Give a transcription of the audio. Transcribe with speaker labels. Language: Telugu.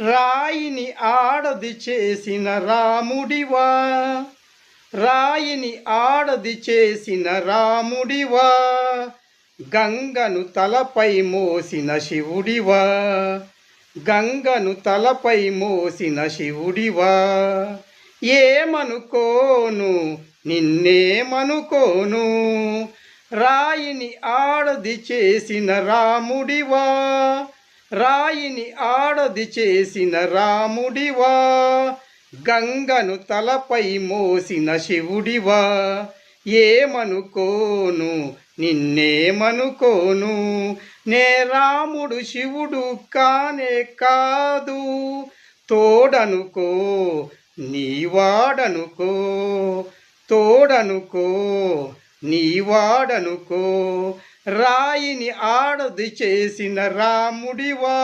Speaker 1: రాయిని ఆడది చేసిన రాముడివా? రాయిని ఆడది చేసిన రాముడివా? గంగను తలపై మోసిన శివుడివా? గంగను తలపై మోసిన శివుడివా? ఏమనుకోను? నిన్నేమనుకోను? రాయిని ఆడది చేసిన రాముడివా? రాయిని ఆడది చేసిన రాముడివా? గంగను తలపై మోసిన శివుడివా? ఏమనుకోను? నిన్నేమనుకోను? నే రాముడు శివుడు కానే కాదు. తోడనుకో నీవాడనుకో. తోడనుకో నీవాడనుకో. రాయిని ఆడది చేసిన రాముడివా?